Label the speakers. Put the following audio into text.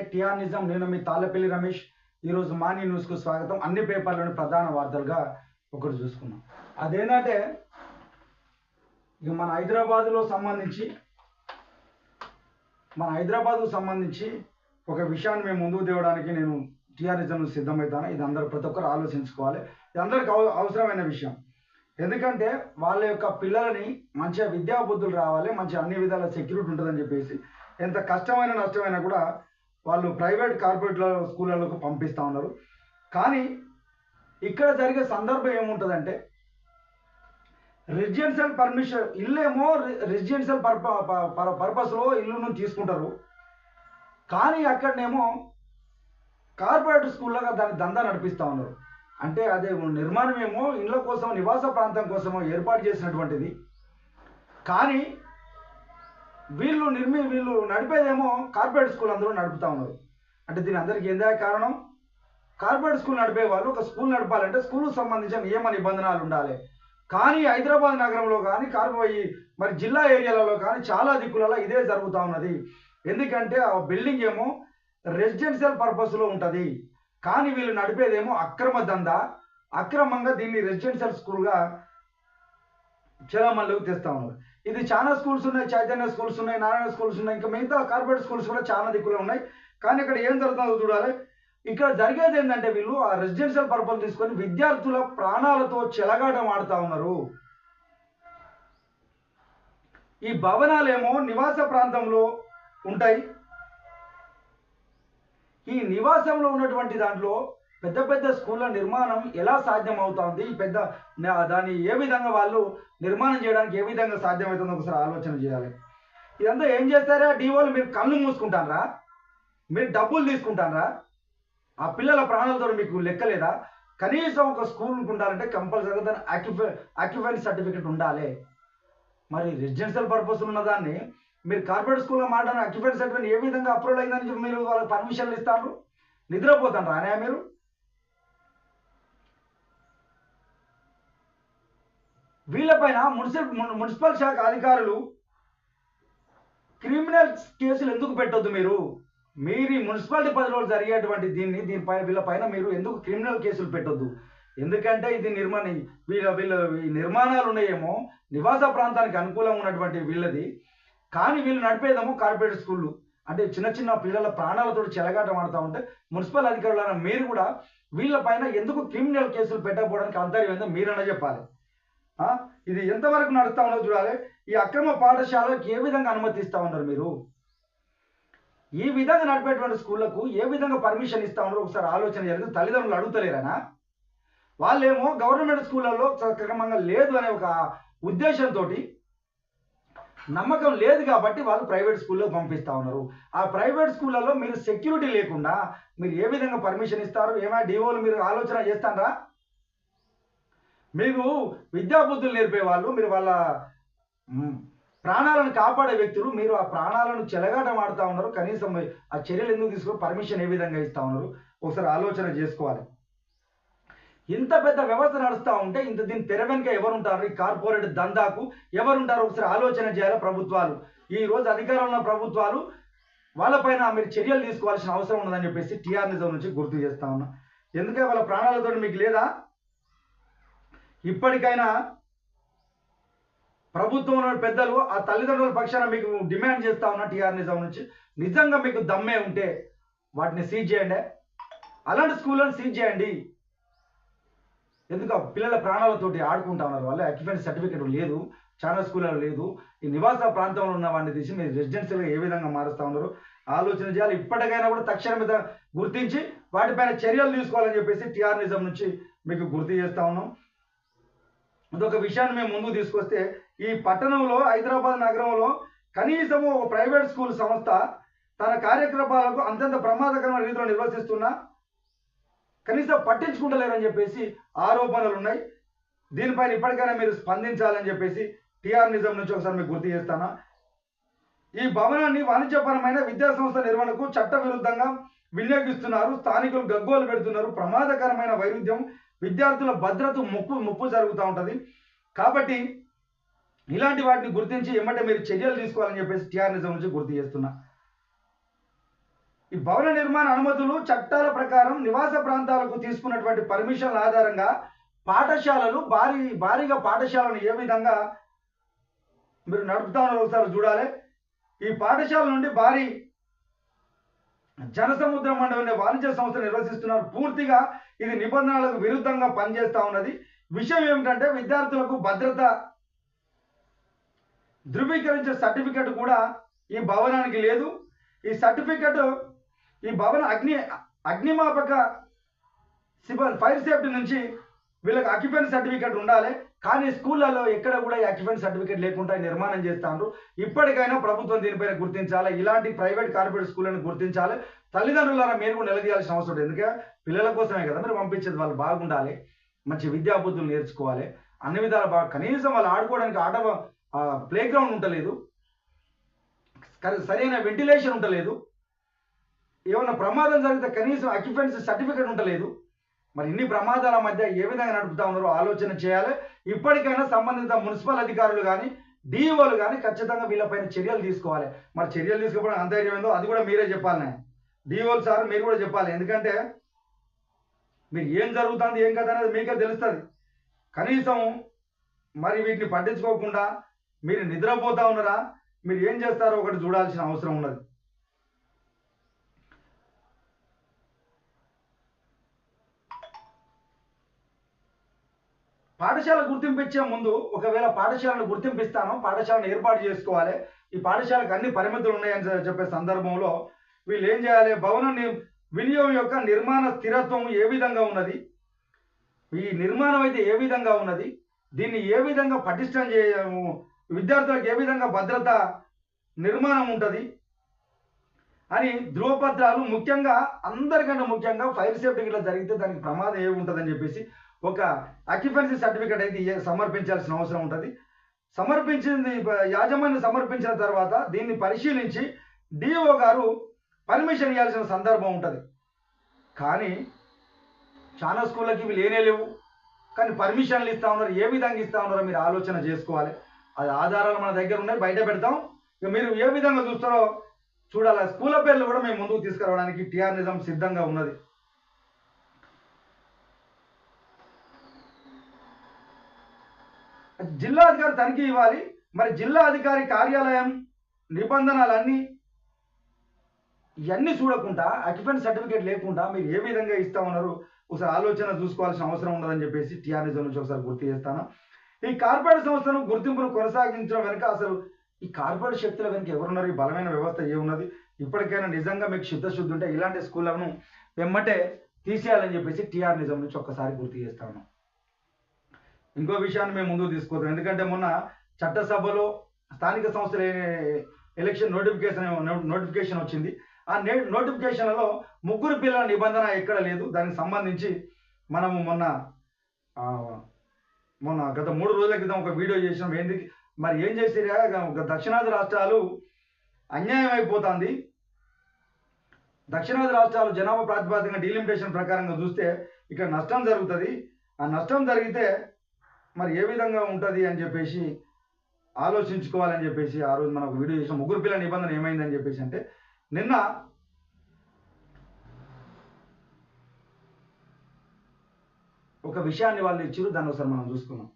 Speaker 1: TR నిజం నేను మీ తాళ్ళపల్లి రమేష్. ఈరోజు మార్నింగ్ న్యూస్కు స్వాగతం. అన్ని పేపర్లోని ప్రధాన వార్తలుగా ఒకటి చూసుకున్నాం అదేంటంటే ఇక మన హైదరాబాదులో సంబంధించి మన హైదరాబాద్కు సంబంధించి ఒక విషయాన్ని మేము ముందుకు తేవడానికి నేను టీఆర్ఎస్ఎం సిద్ధమవుతాను ఇది అందరూ ప్రతి ఒక్కరు ఆలోచించుకోవాలి. ఇది అందరికి అవ- అవసరమైన విషయం. ఎందుకంటే వాళ్ళ యొక్క పిల్లలని మంచిగా విద్యాబుద్ధులు రావాలి. మంచి అన్ని విధాల సెక్యూరిటీ ఉంటుందని చెప్పేసి ఎంత కష్టమైన నష్టమైనా కూడా వాళ్ళు ప్రైవేట్ కార్పొరేట్ స్కూళ్ళకు పంపిస్తూ ఉన్నారు. కానీ ఇక్కడ జరిగే సందర్భం ఏముంటుందంటే రెసిడెన్షియల్ పర్మిషన్ ఇల్లేమో రెసిడెన్షియల్ పర్ప పర్పస్లో ఇల్లును తీసుకుంటారు. కానీ అక్కడనేమో కార్పొరేట్ స్కూల్లో దాని దందా నడిపిస్తూ ఉన్నారు. అంటే అదే నిర్మాణం ఏమో ఇళ్ళ కోసం నివాస ప్రాంతం కోసమో ఏర్పాటు చేసినటువంటిది. కానీ వీళ్ళు నిర్మి వీళ్ళు నడిపేదేమో కార్పొరేట్ స్కూల్ అందరూ నడుపుతా ఉన్నారు. అంటే దీని అందరికీ ఏందా కారణం? కార్పొరేట్ స్కూల్ నడిపే వాళ్ళు ఒక స్కూల్ నడపాలంటే స్కూల్కి సంబంధించిన నియమ నిబంధనలు ఉండాలి. కానీ హైదరాబాద్ నగరంలో కానీ కార్పొరే మరి జిల్లా ఏరియాలలో కానీ చాలా దిక్కులలో ఇదే జరుగుతూ ఉన్నది. ఎందుకంటే ఆ బిల్డింగ్ ఏమో రెసిడెన్షియల్ పర్పస్లో ఉంటుంది. కానీ వీళ్ళు నడిపేదేమో అక్రమ దందా. అక్రమంగా దీన్ని రెసిడెన్షియల్ స్కూల్గా చలామణిలోకి తెస్తా ఉన్నారు. ఇది చాలా స్కూల్స్ ఉన్నాయి చైతన్య స్కూల్స్ ఉన్నాయి నారాయణ స్కూల్స్ ఉన్నాయి ఇంకా మిగతా కార్పొరేట్ స్కూల్స్ కూడా చాలా దిక్కులో ఉన్నాయి. కానీ ఇక్కడ ఏం జరుగుతుందో చూడాలి. ఇక్కడ జరిగేది ఏంటంటే వీళ్ళు ఆ రెసిడెన్షియల్ పర్పస్ తీసుకొని విద్యార్థుల ప్రాణాలతో చెలగాటం ఆడుతూ ఉన్నారు. ఈ భవనాలేమో నివాస ప్రాంతంలో ఉంటాయి. ఈ నివాసంలో ఉన్నటువంటి దాంట్లో పెద్ద పెద్ద స్కూళ్ళ నిర్మాణం ఎలా సాధ్యం అవుతుంది పెద్ద దాన్ని ఏ విధంగా వాళ్ళు నిర్మాణం చేయడానికి ఏ విధంగా సాధ్యమవుతుందో ఒకసారి ఆలోచన చేయాలి. ఇదంతా ఏం చేస్తారా? డీఓలు మీరు కళ్ళు మూసుకుంటారా మీరు డబ్బులు తీసుకుంటారా ఆ పిల్లల ప్రాణాలతో మీకు లెక్కలేదా? కనీసం ఒక స్కూల్ ఉండాలంటే కంపల్సరీగా దాని ఆక్యుపై ఆక్యుపెన్సీ సర్టిఫికేట్ ఉండాలి. మరి రెసిడెన్షియల్ పర్పస్ ఉన్నదాన్ని మీరు కార్పొరేట్ స్కూల్లో మాట్లాడిన ఆక్యుపెన్సీ సర్టిఫికేట్ ఏ విధంగా అప్రూవల్ అయిందని మీరు వాళ్ళకి పర్మిషన్లు ఇస్తారు? నిద్రపోతాను రానే మీరు? వీళ్ళపైన మున్సిపల్ మున్సిపల్ శాఖ అధికారులు క్రిమినల్ కేసులు ఎందుకు పెట్టొద్దు మీరు? మీరు ఈ మున్సిపాలిటీ పరిధిలో జరిగేటువంటి దీన్ని దీనిపై వీళ్ళపైన మీరు ఎందుకు క్రిమినల్ కేసులు పెట్టొద్దు? ఎందుకంటే ఇది నిర్మాణ వీళ్ళ వీళ్ళ నిర్మాణాలు ఉన్నాయేమో నివాస ప్రాంతానికి అనుకూలంగా ఉన్నటువంటి వీళ్ళది. కానీ వీళ్ళు నడిపేదేమో కార్పొరేట్ స్కూళ్ళు. అంటే చిన్న చిన్న పిల్లల ప్రాణాలతో చెలగాటం ఆడుతూ ఉంటే మున్సిపల్ అధికారులైన మీరు కూడా వీళ్ళపైన ఎందుకు క్రిమినల్ కేసులు పెట్టకపోవడానికి అంతర్యం మీరన్నా చెప్పాలి. ఇది ఎంతవరకు నడుస్తా ఉన్నదో చూడాలి. ఈ అక్రమ పాఠశాలకు ఏ విధంగా అనుమతిస్తా ఉన్నారు మీరు? ఈ విధంగా నడిపేటువంటి స్కూళ్ళకు ఏ విధంగా పర్మిషన్ ఇస్తా ఉన్నారో? ఒకసారి ఆలోచన చేయాలి తల్లిదండ్రులు అడుగుతలేరనా? వాళ్ళేమో గవర్నమెంట్ స్కూళ్ళలో సక్రమంగా లేదు అనే ఒక ఉద్దేశంతో నమ్మకం లేదు కాబట్టి వాళ్ళు ప్రైవేట్ స్కూల్లో పంపిస్తా ఉన్నారు. ఆ ప్రైవేట్ స్కూళ్ళలో మీరు సెక్యూరిటీ లేకుండా మీరు ఏ విధంగా పర్మిషన్ ఇస్తారు? ఏమైనా డివోలు మీరు ఆలోచన చేస్తారా మీకు విద్యాబుద్ధులు నేర్పే వాళ్ళు మీరు వాళ్ళ ప్రాణాలను కాపాడే వ్యక్తులు మీరు ఆ ప్రాణాలను చెలగాటం ఆడుతూ ఉన్నారు. కనీసం ఆ చర్యలు ఎందుకు తీసుకుని పర్మిషన్ ఏ విధంగా ఇస్తా ఉన్నారు? ఒకసారి ఆలోచన చేసుకోవాలి. ఇంత పెద్ద వ్యవస్థ నడుస్తూ ఉంటే ఇంత దీని తెర వెనుక ఎవరుంటారు? ఈ కార్పొరేట్ దందాకు ఎవరుంటారు? ఒకసారి ఆలోచన చేయాలి ప్రభుత్వాలు. ఈ రోజు అధికారంలో ఉన్న ప్రభుత్వాలు వాళ్ళపైన మీరు చర్యలు తీసుకోవాల్సిన అవసరం ఉన్నదని చెప్పేసి టీఆర్ నిజం నుంచి గుర్తు చేస్తా ఉన్నా. ఎందుకంటే వాళ్ళ ప్రాణాలతో మీకు లేదా? ఇప్పటికైనా ప్రభుత్వంలో పెద్దలు ఆ తల్లిదండ్రుల పక్షాన మీకు డిమాండ్ చేస్తా ఉన్న టీఆర్ నిజం నుంచి. నిజంగా మీకు దమ్మే ఉంటే వాటిని సీజ్ చేయండి. అలాంటి స్కూళ్ళని సీజ్ చేయండి. ఎందుకు? పిల్లల ప్రాణాలతోటి ఆడుకుంటా ఉన్నారు వాళ్ళు. అక్యుపెన్స్ సర్టిఫికేట్ లేదు. చాలా స్కూళ్ళలో లేదు. ఈ నివాస ప్రాంతంలో ఉన్న వాడిని తీసి మీరు రెసిడెన్షియల్గా ఏ విధంగా మారుస్తా ఉన్నారు? ఆలోచన చేయాలి. ఇప్పటికైనా కూడా తక్షణం మీద గుర్తించి వాటిపైన చర్యలు తీసుకోవాలని చెప్పేసి టీఆర్ నిజం నుంచి మీకు గుర్తు చేస్తా ఉన్నాం. అదొక విషయాన్ని మేము ముందుకు తీసుకొస్తే ఈ పట్టణంలో హైదరాబాద్ నగరంలో కనీసము ఒక ప్రైవేట్ స్కూల్ సంస్థ తన కార్యక్రమాలకు అంతంత ప్రమాదకరమైన రీతిలో నిర్వహిస్తున్నా కనీసం పట్టించుకుంటలేరని చెప్పేసి ఆరోపణలు ఉన్నాయి. దీనిపైన ఇప్పటికైనా మీరు స్పందించాలని చెప్పేసి టీఆర్ నిజం నుంచి ఒకసారి మీకు గుర్తు చేస్తానా. ఈ భవనాన్ని వాణిజ్యపరమైన విద్యా సంస్థ నిర్వహణకు చట్ట విరుద్ధంగా వినియోగిస్తున్నారు స్థానికులు గగ్గోలు పెడుతున్నారు. ప్రమాదకరమైన వైరుధ్యం విద్యార్థుల భద్రత ముప్పు ముప్పు జరుగుతూ ఉంటుంది. కాబట్టి ఇలాంటి వాటిని గుర్తించి ఎమ్మటే మీరు చర్యలు తీసుకోవాలని చెప్పేసి టిఆర్ నిజం నుంచి గుర్తు చేస్తున్నా. ఈ భవన నిర్మాణ అనుమతులు చట్టాల ప్రకారం నివాస ప్రాంతాలకు తీసుకున్నటువంటి పర్మిషన్ల ఆధారంగా పాఠశాలలు భారీ భారీగా పాఠశాలను ఏ విధంగా మీరు నడుపుతా ఒకసారి చూడాలి. ఈ పాఠశాల నుండి భారీ జనసముద్రం అనే వాణిజ్య సంస్థ నిర్వహిస్తున్నారు పూర్తిగా ఇది నిబంధనలకు విరుద్ధంగా పనిచేస్తూ ఉన్నది. విషయం ఏమిటంటే విద్యార్థులకు భద్రత ధృవీకరించే సర్టిఫికెట్ కూడా ఈ భవనానికి లేదు. ఈ సర్టిఫికెట్ ఈ భవన అగ్ని అగ్నిమాపక సిబ్బంది ఫైర్ సేఫ్టీ నుంచి వీళ్ళకి అక్యుపెన్స్ సర్టిఫికేట్ ఉండాలి. కానీ స్కూళ్ళలో ఎక్కడ కూడా ఈ అక్యుపెన్స్ సర్టిఫికేట్ లేకుండా నిర్మాణం చేస్తాను ఇప్పటికైనా ప్రభుత్వం దీనిపైన గుర్తించాలి. ఇలాంటి ప్రైవేట్ కార్పొరేట్ స్కూళ్ళని గుర్తించాలి. తల్లిదండ్రులారా మీరు కూడా నిలదీయాల్సిన అవసరం లేదు. ఎందుకంటే పిల్లల కోసమే కదా మీరు పంపించేది. వాళ్ళు బాగుండాలి. మంచి విద్యాబుద్ధులు నేర్చుకోవాలి. అన్ని విధాలు బాగా కనీసం వాళ్ళు ఆడుకోవడానికి ఆట ప్లే గ్రౌండ్ ఉండలేదు. సరైన వెంటిలేషన్ ఉండలేదు. ఏమైనా ప్రమాదం జరిగితే కనీసం అక్యుపెన్స్ సర్టిఫికేట్ ఉండలేదు. మరి ఇన్ని ప్రమాదాల మధ్య ఏ విధంగా నడుపుతా ఉన్నారో ఆలోచన చేయాలి. ఇప్పటికైనా సంబంధిత మున్సిపల్ అధికారులు కానీ డిఈఓలు కానీ ఖచ్చితంగా వీళ్ళపైన చర్యలు తీసుకోవాలి. మరి చర్యలు తీసుకోవడం అంత ఏందో అది కూడా మీరే చెప్పాలి నేను డిఓలు సార్ మీరు కూడా చెప్పాలి. ఎందుకంటే మీరు ఏం జరుగుతుంది ఏం కదా అనేది మీకే తెలుస్తుంది. కనీసం మరి వీటిని పట్టించుకోకుండా మీరు నిద్రపోతా ఉన్నారా? మీరు ఏం చేస్తారో ఒకటి చూడాల్సిన అవసరం ఉన్నది. పాఠశాల గుర్తింపు ఇచ్చే ముందు ఒకవేళ పాఠశాలను గుర్తింపిస్తాను పాఠశాలను ఏర్పాటు చేసుకోవాలి. ఈ పాఠశాలకు అన్ని పరిమితులు ఉన్నాయని చెప్పే సందర్భంలో వీళ్ళు ఏం చేయాలి? భవన వినియోగం యొక్క నిర్మాణ స్థిరత్వం ఏ విధంగా ఉన్నది? ఈ నిర్మాణం అయితే ఏ విధంగా ఉన్నది? దీన్ని ఏ విధంగా పటిష్టం చే విద్యార్థులకు ఏ విధంగా భద్రత నిర్మాణం ఉంటుంది? అని ధృవపత్రాలు ముఖ్యంగా అందరికంటే ముఖ్యంగా ఫైర్ సేఫ్టీ ఇట్లా జరిగితే దానికి ప్రమాదం ఏమి ఉంటుందని చెప్పేసి ఒక అక్యుపెన్సీ సర్టిఫికేట్ అయితే సమర్పించాల్సిన అవసరం ఉంటుంది. సమర్పించింది యాజమాన్యం సమర్పించిన తర్వాత దీన్ని పరిశీలించి డిఓ గారు పర్మిషన్ ఇవ్వాల్సిన సందర్భం ఉంటుంది. కానీ చాలా స్కూళ్ళకి ఇవి లేనే లేవు. కానీ పర్మిషన్లు ఇస్తా ఉన్నారు. ఏ విధంగా ఇస్తా ఉన్నారో మీరు ఆలోచన చేసుకోవాలి. అది ఆధారాలు మన దగ్గర ఉన్నాయి. బయట పెడతాం. ఇక మీరు ఏ విధంగా చూస్తారో చూడాలి. ఆ స్కూళ్ళ పేర్లు కూడా మేము ముందుకు తీసుకురావడానికి టీఆర్ నిజం సిద్ధంగా ఉన్నది. జిల్లా అధికారి తనిఖీ ఇవ్వాలి. మరి జిల్లా అధికారి కార్యాలయం నిబంధనలన్నీ ఇవన్నీ చూడకుండా అక్యుపెన్స్ సర్టిఫికేట్ లేకుండా మీరు ఏ విధంగా ఇస్తా ఉన్నారు? ఒకసారి ఆలోచన చూసుకోవాల్సిన అవసరం ఉండదని చెప్పేసి టీఆర్ఎస్ నుంచి ఒకసారి గుర్తు చేస్తాను. ఈ కార్పొరేట్ సంస్థను గుర్తింపును కొనసాగించడం వెనుక అసలు ఈ కార్పొరేట్ శక్తుల వెనుక ఎవరున్నారు? ఈ బలమైన వ్యవస్థ ఏమున్నది ఇప్పటికైనా నిజంగా మీకు శుద్ధశుద్ధి ఉంటే ఇలాంటి స్కూళ్ళను వెమ్మటే తీసేయాలని చెప్పేసి టీఆర్ నిజం నుంచి ఒక్కసారి గుర్తు చేస్తాను. ఇంకో విషయాన్ని మేము ముందుకు తీసుకుంటాం ఎందుకంటే మొన్న చట్టసభలో స్థానిక సంస్థల ఎలక్షన్ నోటిఫికేషన్ నోటిఫికేషన్ వచ్చింది. ఆ నే నోటిఫికేషన్లలో ముగ్గురు పిల్లల నిబంధన ఎక్కడ లేదు. దానికి సంబంధించి మనము మొన్న మొన్న గత మూడు రోజుల క్రితం ఒక వీడియో చేసినాం. ఏంది మరి ఏం చేసిరా దక్షిణాది రాష్ట్రాలు అన్యాయం అయిపోతుంది. దక్షిణాది రాష్ట్రాలు జనాభా ప్రాతిపాదికంగా డీలిమిటేషన్ ప్రకారంగా చూస్తే ఇక్కడ నష్టం జరుగుతుంది. ఆ నష్టం జరిగితే మరి ఏ విధంగా ఉంటుంది అని చెప్పేసి ఆలోచించుకోవాలని చెప్పేసి ఆ రోజు మనం ఒక వీడియో చేసిన ముగ్గురు పిల్లల నిబంధన ఏమైందని చెప్పేసి అంటే నిన్న ఒక విషయాన్ని వాళ్ళు ఇచ్చారు దాన్ని ఒకసారి మనం చూసుకున్నాం